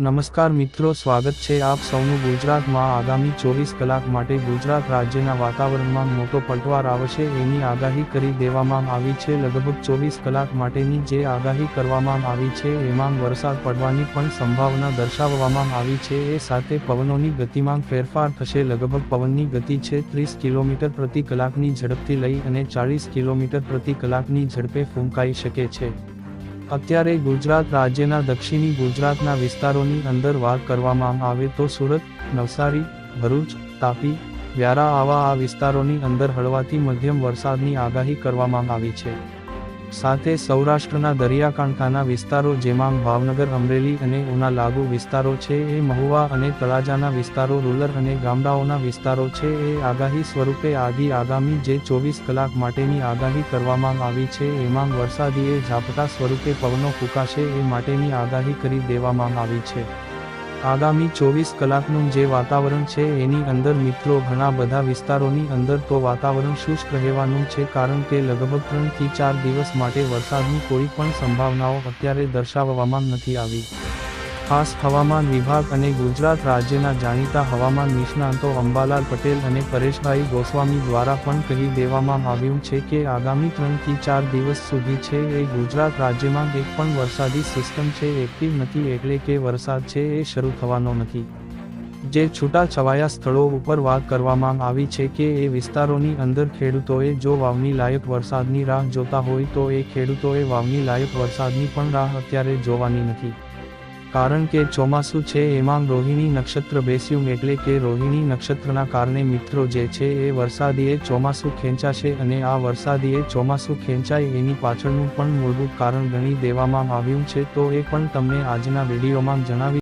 નમસ્કાર મિત્રો, સ્વાગત છે આપ સૌનું ગુજરાતમાં આગામી ચોવીસ કલાક માટે. ગુજરાત રાજ્યના વાતાવરણમાં મોટો પલટવાર આવશે, એની આગાહી કરી દેવામાં આવી છે. લગભગ ચોવીસ કલાક માટેની જે આગાહી કરવામાં આવી છે, એમાં વરસાદ પડવાની પણ સંભાવના દર્શાવવામાં આવી છે. એ સાથે પવનોની ગતિમાં ફેરફાર થશે. લગભગ પવનની ગતિ છે ત્રીસ કિલોમીટર પ્રતિ કલાકની ઝડપથી લઈ અને ચાળીસ કિલોમીટર પ્રતિ કલાકની ઝડપે ફૂંકાઈ શકે છે. અત્યારે ગુજરાત રાજ્યના દક્ષિણી ગુજરાતના વિસ્તારોની અંદર વાત કરવામાં આવે તો સુરત, નવસારી, ભરૂચ, તાપી, વ્યારા આવા આ વિસ્તારોની અંદર હળવાથી મધ્યમ વરસાદની આગાહી કરવામાં આવી છે. સાથે સૌરાષ્ટ્રના દરિયાકાંઠાના વિસ્તારો જેમાં ભાવનગર, અમરેલી અને ઉના લાગુ વિસ્તારો છે. એ મહુવા અને તળાજાના વિસ્તારો, રૂરલ અને ગામડાઓના વિસ્તારો છે. એ આગાહી સ્વરૂપે આદિ આગામી જે ચોવીસ કલાક માટેની આગાહી કરવામાં આવી છે. એમાં વરસાદીએ ઝાપટા સ્વરૂપે પવનો ફૂંકાશે એ માટેની આગાહી કરી દેવામાં આવી છે. આગામી ચોવીસ કલાકનું જે વાતાવરણ છે એની અંદર મિત્રો ઘણા બધા વિસ્તારોની અંદર તો વાતાવરણ શુષ્ક રહેવાનું છે કારણ કે લગભગ ત્રણથી ચાર દિવસ માટે વરસાદની કોઈ પણ સંભાવનાઓ અત્યારે દર્શાવવામાં નથી આવી. ખાસ હવામાન વિભાગ અને ગુજરાત રાજ્યના જાણીતા હવામાન નિષ્ણાંતો અંબાલાલ પટેલ અને પરેશભાઈ ગોસ્વામી દ્વારા પણ કહી દેવામાં આવ્યું છે કે આગામી ત્રણથી ચાર દિવસ સુધી છે એ ગુજરાત રાજ્યમાં એક પણ વરસાદી સિસ્ટમ છે એક્ટિવ નથી એટલે કે વરસાદ છે એ શરૂ થવાનો નથી. જે છૂટા છવાયા સ્થળો ઉપર વાત કરવામાં આવી છે કે એ વિસ્તારોની અંદર ખેડૂતોએ જો વાવણી લાયક વરસાદની રાહ જોતા હોય તો એ ખેડૂતોએ વાવણી લાયક વરસાદની પણ રાહ અત્યારે જોવાની નથી. કારણ કે ચોમાસું છે એમાં રોહિણી નક્ષત્ર બેસ્યું એટલે કે રોહિણી નક્ષત્રના કારણે મિત્રો જે છે એ વરસાદીએ ચોમાસું ખેંચાશે અને આ વરસાદીએ ચોમાસું ખેંચાય એની પાછળનું પણ મૂળભૂત કારણ ગણી દેવામાં આવ્યું છે તો એ પણ તમને આજના વિડીયોમાં જણાવી